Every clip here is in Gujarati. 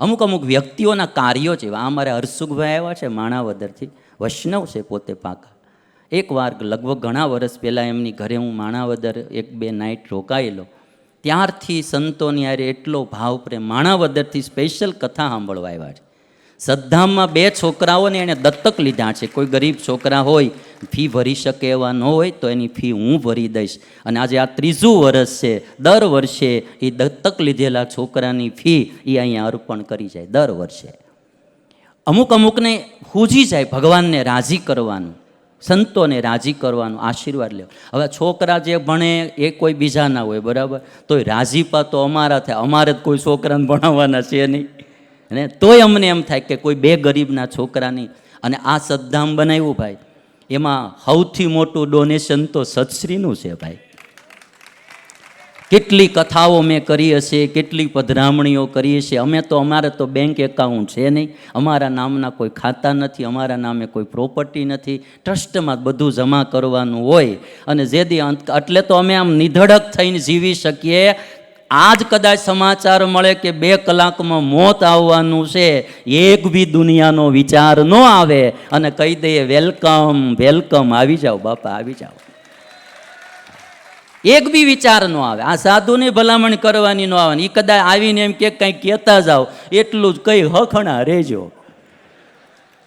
અમુક અમુક વ્યક્તિઓના કાર્યો છે. આ અમારે હરસુખભાઈ આવ્યા છે માણાવદરથી. વૈષ્ણવ છે પોતે પાકા. એકવાર લગભગ ઘણા વર્ષ પહેલાં એમની ઘરે હું માણાવદર એક બે નાઇટ રોકાયેલો. ત્યારથી સંતોની હારે એટલો ભાવ પ્રેમ. માણાવદરથી સ્પેશિયલ કથા સાંભળવા આવ્યા છે. સદ્ધામમાં બે છોકરાઓને એણે દત્તક લીધા છે. કોઈ ગરીબ છોકરા હોય, ફી ભરી શકે એવા ન હોય, તો એની ફી હું ભરી દઈશ. અને આજે આ ત્રીજું વર્ષ છે. દર વર્ષે એ દત્તક લીધેલા છોકરાની ફી એ અહીંયા અર્પણ કરી જાય, દર વર્ષે. અમુક અમુકને હૂજી જાય ભગવાનને રાજી કરવાનું, સંતોને રાજી કરવાનું, આશીર્વાદ લેવો. હવે છોકરા જે ભણે એ કોઈ બીજા ના હોય, બરાબર? તોય રાજીપા તો અમારા થાય. અમારે જ કોઈ છોકરાને ભણાવવાના છે નહીં. અને તોય અમને એમ થાય કે કોઈ બે ગરીબના છોકરાની અને આ સદ્ધામ બનાવ્યું ભાઈ. એમાં સૌથી મોટું ડોનેશન તો સત્શ્રીનું છે ભાઈ. કેટલી કથાઓ મેં કરી હશે, કેટલી પધરામણીઓ કરી હશે. અમે તો, અમારે તો બેંક એકાઉન્ટ છે નહીં. અમારા નામના કોઈ ખાતા નથી, અમારા નામે કોઈ પ્રોપર્ટી નથી. ટ્રસ્ટમાં બધું જમા કરવાનું હોય. અને જે દી એટલે તો અમે આમ નિધડક થઈને જીવી શકીએ. આજ કદાચ સમાચાર મળે કે બે કલાકમાં મોત આવવાનું છે, એક બી દુનિયાનો વિચાર ન આવે. અને કહી દઈએ, વેલકમ વેલકમ, આવી જાઓ બાપા, આવી જાઓ. એક બી વિચાર ન આવે. આ સાધુની ભલામણ કરવાની ન આવે. એ કદાચ આવીને એમ કે કંઈ કહેતા જાઓ, એટલું જ કંઈ હખણા રહેજો.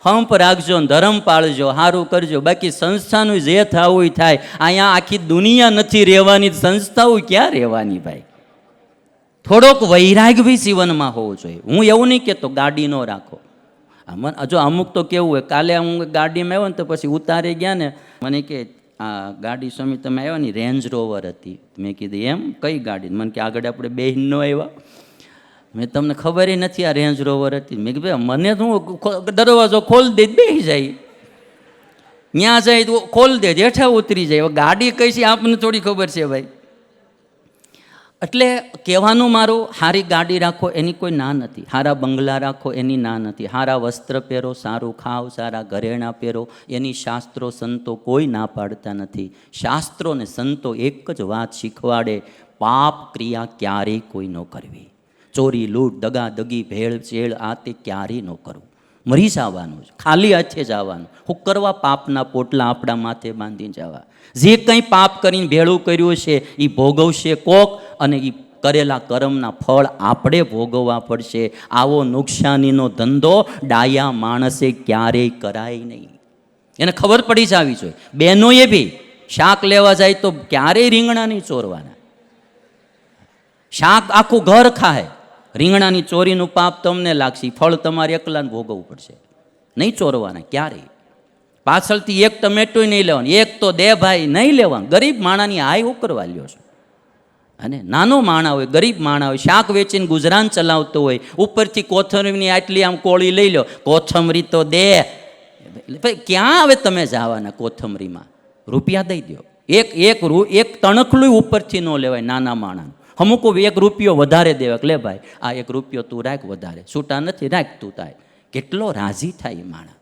હંપ રાખજો ધરમ પાળજો સારું કરજો. બાકી સંસ્થાનું જે થવું થાય, અહીંયા આખી દુનિયા નથી રહેવાની, સંસ્થાઓ ક્યાં રહેવાની ભાઈ? થોડોક વૈરાગ બી જીવનમાં હોવો જોઈએ. હું એવું નહીં કહેતો, ગાડી ન રાખો. મન જો અમુક તો કેવું હોય, કાલે હું ગાડીમાં આવ્યો ને તો પછી ઉતારી ગયા ને, મને કે, આ ગાડી સ્વામી, તમે આવ્યા ને રેન્જ રોવર હતી. મેં કીધું, એમ? કઈ ગાડી? મને કે, આગળ આપણે બે ન આવ્યા. મેં તમને ખબર નથી આ રેન્જ રોવર હતી. મેં કીધું મને તો હું દરવાજો ખોલ દે બેસી જાય. ત્યાં જાય તો ખોલ દે, જેઠા ઉતરી જાય. ગાડી કઈ છે, આપને થોડી ખબર છે, ભાઈ. એટલે કહેવાનું મારું સારી ગાડી રાખો, એની કોઈ ના નથી. સારા બંગલા રાખો, એની ના નથી. સારા વસ્ત્ર પહેરો, સારું ખાઓ સારા ઘરેણાં પહેરો, એની શાસ્ત્રો સંતો કોઈ ના પાડતા નથી. શાસ્ત્રો ને સંતો એક જ વાત શીખવાડે, પાપ ક્રિયા ક્યારેય કોઈ ન કરવી. ચોરી, લૂંટ દગા દગી ભેળ ચેળ આ તે ક્યારેય ન કરવું. મરી જવાનું છે, ખાલી હાથે જવાનું. હું કરવા પાપના પોટલા આપણા માથે બાંધી જવા. જે કંઈ પાપ કરીને ભેળું કર્યું છે એ ભોગવશે કોક અને એ કરેલા કર્મના ફળ આપણે ભોગવવા પડશે. આવો નુકસાનીનો ધંધો ડાયા માણસે ક્યારેય કરાય નહીં. એને ખબર પડી જવી જોઈએ. બહેનોએ બી, શાક લેવા જાય તો ક્યારેય રીંગણા નહીં ચોરવાના. શાક આખું ઘર ખાય. રીંગણાની ચોરીનું પાપ તમને લાગશે. ફળ તમારે એકલાને ભોગવવું પડશે. નહીં ચોરવાના ક્યારેય પાછળથી એક ટમેટોય નહીં લેવાનું, એક તો દે ભાઈ નહીં લેવાનું. ગરીબ માણાની આય ઉકરવા લ્યો છો? અને નાનો માણા હોય, ગરીબ માણા હોય, શાક વેચીને ગુજરાન ચલાવતો હોય, ઉપરથી કોથમરીની આટલી આમ કોળી લઈ લો, કોથમરી તો દે. ભાઈ, ક્યાં હવે તમે જવાના કોથમરીમાં? રૂપિયા દઈ દો એક એક રૂ, એક તણખલું ઉપરથી ન લેવાય નાના માણાનું. અમુક એક રૂપિયો વધારે દેવાય કે લે ભાઈ, આ એક રૂપિયો તું રાખ વધારે. છૂટા નથી, રાખ તું થાય કેટલો રાજી થાય એ માણા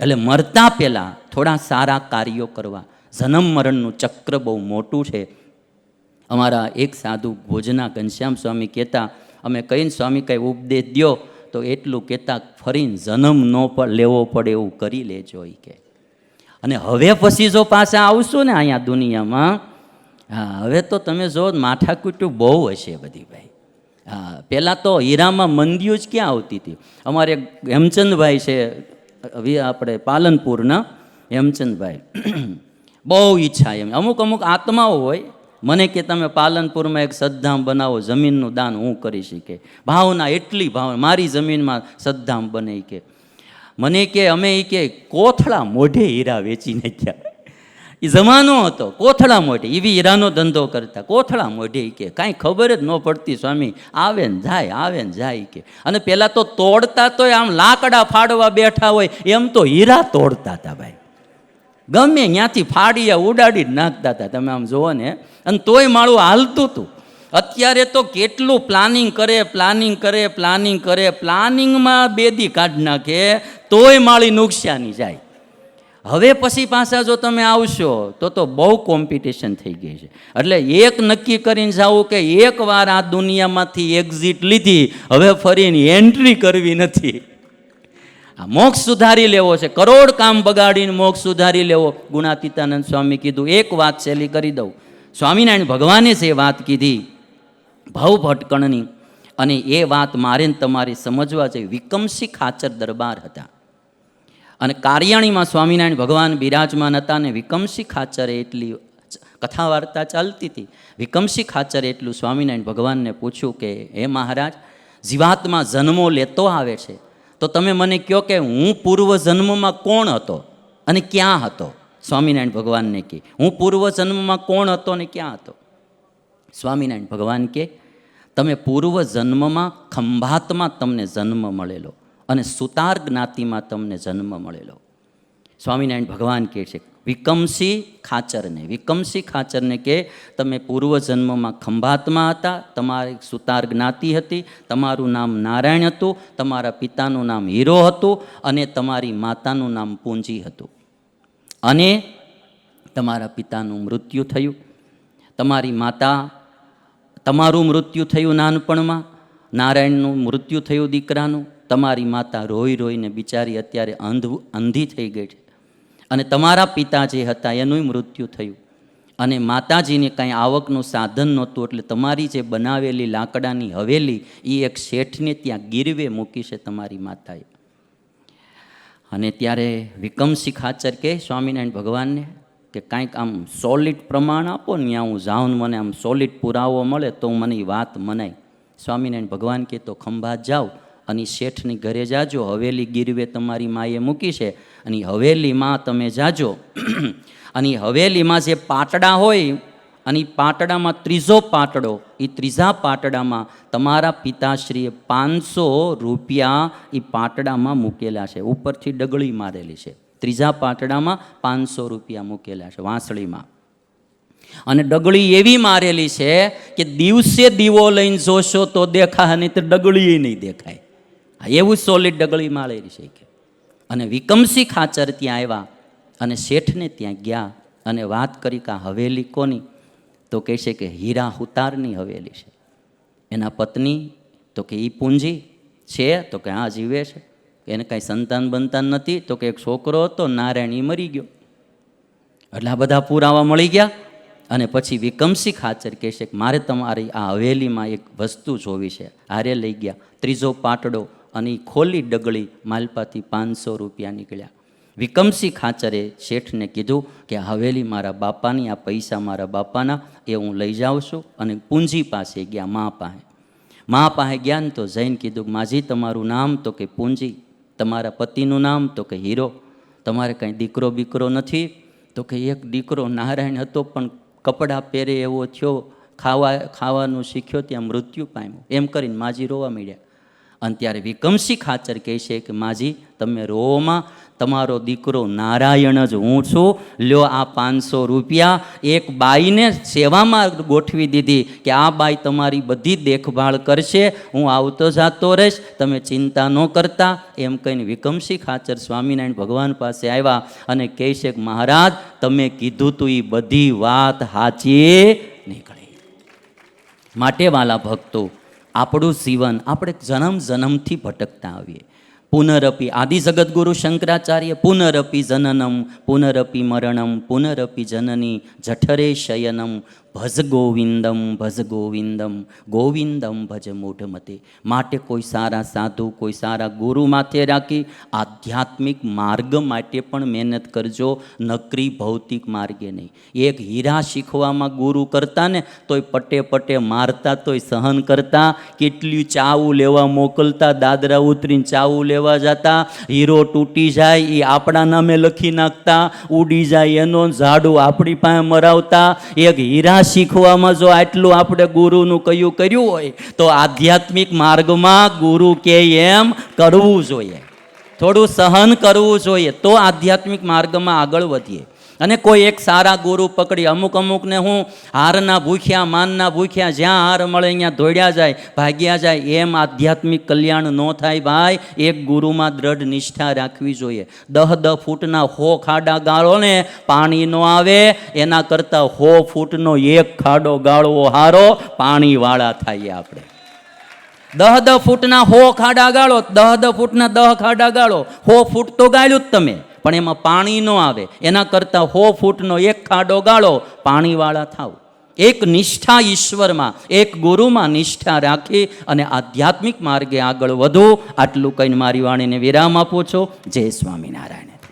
એટલે મરતા પહેલાં થોડા સારા કાર્યો કરવા. જન્મ મરણનું ચક્ર બહુ મોટું છે. અમારા એક સાધુ ભોજના ઘનશ્યામ સ્વામી કહેતા, અમે કહીને સ્વામી કંઈ ઉપદેશ દ્યો, તો એટલું કહેતા ફરીને જન્મ ન લેવો પડે એવું કરી લેજો એ કે. અને હવે પછી જો પાછા આવશું ને અહીંયા દુનિયામાં હા, હવે તો તમે જો માથાકૂટું બહુ હશે બધી ભાઈ. હા, પહેલાં તો હીરામાં મંદિયું જ ક્યાં આવતી હતી? અમારે હેમચંદભાઈ છે આપણે પાલનપુરના હેમચંદભાઈ. બહુ ઈચ્છા એમ. અમુક અમુક આત્માઓ હોય, મને કે તમે પાલનપુરમાં એક સદ્ધામ બનાવો, જમીનનું દાન હું કરી શકે ભાવના એટલી ભાવના, મારી જમીનમાં સદ્ધામ બને કે. મને કે, અમે એ કે, કોથળા મોઢે હીરા વેચી નાખ્યા એ જમાનો હતો, કોથળા મોઢે. એવી હીરાનો ધંધો કરતા, કોથળા મોઢે કે, કાંઈ ખબર જ ન પડતી સ્વામી, આવે ને જાય, આવે ને જાય કે. અને પહેલાં તો તોડતા તોય આમ લાકડા ફાડવા બેઠા હોય, એમ તો હીરા તોડતા હતા ભાઈ. ગમે ત્યાંથી ફાડીયા ઉડાડી નાખતા હતા તમે આમ જુઓ ને. અને તોય માળું હાલતું હતું અત્યારે તો કેટલું પ્લાનિંગ કરે પ્લાનિંગ કરે પ્લાનિંગ કરે, પ્લાનિંગમાં બેદી કાઢ નાખે, તોય માળી નુકસાની જાય. હવે પછી પાછા જો તમે આવશો, તો તો બહુ કોમ્પિટિશન થઈ ગઈ છે. એટલે એક નક્કી કરીને જાવું કે એકવાર આ દુનિયામાંથી એક્ઝિટ લીધી, હવે ફરીને એન્ટ્રી કરવી નથી. આ મોક્ષ સુધારી લેવો છે. કરોડ કામ બગાડીને મોક્ષ સુધારી લેવો. ગુણાતીતાનંદ સ્વામી કીધું, એક વાત શેલી કરી દઉં. સ્વામિનારાયણ ભગવાને છે વાત કીધી, ભાવ ભટકણની. અને એ વાત મારે તમારે સમજવા જોઈએ વિકમસી ખાચર દરબાર હતા. અને કારિયાણીમાં સ્વામિનારાયણ ભગવાન બિરાજમાન હતા અને વિકમસી ખાચરે એટલી કથા વાર્તા ચાલતી હતી. વિકમસી ખાચરે એટલું સ્વામિનારાયણ ભગવાનને પૂછ્યું કે, હે મહારાજ, જીવાતમાં જન્મો લેતો આવે છે. તો તમે મને કહો કે હું પૂર્વ જન્મમાં કોણ હતો અને ક્યાં હતો? સ્વામિનારાયણ ભગવાનને કહે, હું પૂર્વ જન્મમાં કોણ હતો અને ક્યાં હતો? સ્વામિનારાયણ ભગવાન કે તમે પૂર્વ જન્મમાં ખંભાતમાં તમને જન્મ મળેલો. અને સુતાર જ્ઞાતિમાં તમને જન્મ મળેલો. સ્વામિનારાયણ ભગવાન કહે છે, વિકમસી ખાચરને. વિકમસી ખાચરને કે, તમે પૂર્વ જન્મમાં ખંભાતમાં હતા, તમારી સુતાર જ્ઞાતિ હતી, તમારું નામ નારાયણ હતું, તમારા પિતાનું નામ હીરો હતું અને તમારી માતાનું નામ પૂંજી હતું. અને તમારા પિતાનું મૃત્યુ થયું. તમારી માતા, તમારું મૃત્યુ થયું નાનપણમાં, નારાયણનું મૃત્યુ થયું દીકરાનું તમારી માતા રોઈ રોઈને બિચારી અત્યારે અંધ અંધી થઈ ગઈ છે. અને તમારા પિતા જે હતા એનુંય મૃત્યુ થયું. અને માતાજીને કાંઈ આવકનું સાધન નહોતું, એટલે તમારી જે બનાવેલી લાકડાની હવેલી એ એક શેઠને ત્યાં ગીરવે મૂકી છે તમારી માતાએ. અને ત્યારે વિકમસિંહ ખાચર કે સ્વામિનારાયણ ભગવાનને, કે કાંઈક આમ સોલિડ પ્રમાણ આપો ને, ત્યાં હું જાઉં મને આમ સોલિડ પુરાવો મળે તો મને એ વાત મનાય. સ્વામિનારાયણ ભગવાન કે તો ખંભાત જાઓ. અને શેઠની ઘરે જાજો, હવેલી ગીરવે તમારી માએ મૂકી છે અને હવેલીમાં તમે જાજો. અને હવેલીમાં જે પાટડા હોય, અને પાટડામાં ત્રીજો પાટડો એ ત્રીજા પાટડામાં તમારા પિતાશ્રીએ પાંચસો રૂપિયા એ પાટડામાં મૂકેલા છે, ઉપરથી ડગળી મારેલી છે. ત્રીજા પાટડામાં પાંચસો રૂપિયા મૂકેલા છે વાંસળીમાં. અને ડગળી એવી મારેલી છે કે દિવસે દીવો લઈને જોશો તો દેખાય નહીં તો ડગળી નહીં દેખાય. એવું સોલિડ ડગળી માળેલી છે કે. અને વિકમસી ખાચર ત્યાં આવ્યા અને શેઠને ત્યાં ગયા અને વાત કરી કે હવેલી કોની? તો કહે છે કે હીરા હુતારની હવેલી છે. એના પત્ની તો કે એ પૂંજી છે, તો કે હા જીવે છે. એને કાંઈ સંતાન બંતાન નથી, તો કે એક છોકરો હતો, નારાયણ એ મરી ગયો. એટલે આ બધા પુરાવા મળી ગયા અને પછી વિકમસી ખાચર કહે છે કે મારે તમારી આ હવેલીમાં એક વસ્તુ જોવી છે. હારે લઈ ગયા. ત્રીજો પાટડો અને ખોલી ડગળી માલપાથી પાંચસો રૂપિયા નીકળ્યા. વિકમસી ખાચરે શેઠને કીધું કે, હવેલી મારા બાપાની, આ પૈસા મારા બાપાના, એ હું લઈ જાઉં છું અને પૂંજી પાસે ગયા મા પાસે. મા પાસે ગયા ને તો જૈન કીધું, માજી, તમારું નામ તો કે પૂંજી, તમારા પતિનું નામ તો કે હીરો, તમારે કાંઈ દીકરો બીકરો નથી, તો કે એક દીકરો નારાયણ હતો પણ કપડાં પહેરે એવો થયો, ખાવા, ખાવાનું શીખ્યો ત્યાં મૃત્યુ પામ્યું. એમ કરીને માજી રોવા માંડ્યા. અને ત્યારે વિકમસી ખાચર કહે છે કે, માજી, તમે રોમાં, તમારો દીકરો નારાયણ જ હું છું. લ્યો આ પાંચસો રૂપિયા. એક બાઈને સેવામાં ગોઠવી દીધી કે, આ બાઈ તમારી બધી દેખભાળ કરશે, હું આવતો જાતો રહીશ, તમે ચિંતા ન કરતા. એમ કહીને વિકમસી ખાચર સ્વામિનારાયણ ભગવાન પાસે આવ્યા અને કહે છે કે, મહારાજ, તમે કીધું તું એ બધી વાત સાચી. નીકળી. માટે વાલા ભક્તો આપણું જીવન આપણે જન્મ જન્મથી ભટકતા આવીએ. પુનરપી. આદિ જગદગુરુ શંકરાચાર્ય પુનરપી જનનમ, પુનરપી મરણમ, પુનરપી જનની જઠરે શયનમ. ભજ ગોવિંદમ ભજ ગોવિંદમ ગોવિંદમ ભજ મૂઢમતે. માટે કોઈ સારા સાધુ, કોઈ સારા ગુરુ માથે રાખી આધ્યાત્મિક માર્ગ માટે પણ મહેનત કરજો, નકરી ભૌતિક માર્ગે નહીં. એક હીરા શીખવામાં ગુરુ કરતા ને તોય પટે પટે મારતા, તોય સહન કરતા. કેટલી ચાવું લેવા મોકલતા, દાદરા ઉતરીને ચાવું લેવા જતા હીરો તૂટી જાય એ આપણા નામે લખી નાખતા, ઉડી જાય, એનો ઝાડુ આપણી પાસે મરાવતા. એક હીરા શીખવામાં જો આટલું આપણે ગુરુનું કયું કર્યું હોય, તો આધ્યાત્મિક માર્ગમાં ગુરુ કે એમ કરવું જોઈએ. થોડું સહન કરવું જોઈએ, તો આધ્યાત્મિક માર્ગમાં આગળ વધીએ. અને કોઈ એક સારા ગુરુ પકડી અમુક અમુકને હું હારના ભૂખ્યા, માનના ભૂખ્યા જ્યાં હાર મળે અહીંયા દોડ્યા જાય, ભાગ્યા જાય. એમ આધ્યાત્મિક કલ્યાણ ન થાય ભાઈ. એક ગુરુમાં દ્રઢ નિષ્ઠા રાખવી જોઈએ. દહ દહ ફૂટના હો ખાડા ગાળો ને પાણી ન આવે. એના કરતાં હો ફૂટનો એક ખાડો ગાળવો હારો. પાણીવાળા થઈએ આપણે. દહ દહ ફૂટના હો ખાડા ગાળો, દહ દહ ફૂટના દહ ખાડા ગાળો. હો ફૂટ તો ગાળ્યું જ તમે. પણ એમાં પાણી ન આવે. એના કરતાં હો ફૂટનો એક ખાડો ગાળો પાણીવાળા થાવ. એક નિષ્ઠા ઈશ્વરમાં, એક ગુરુમાં નિષ્ઠા રાખી અને આધ્યાત્મિક માર્ગે આગળ વધો. આટલું કહીને મારી વાણીને વિરામ આપું છું. જય સ્વામિનારાયણ.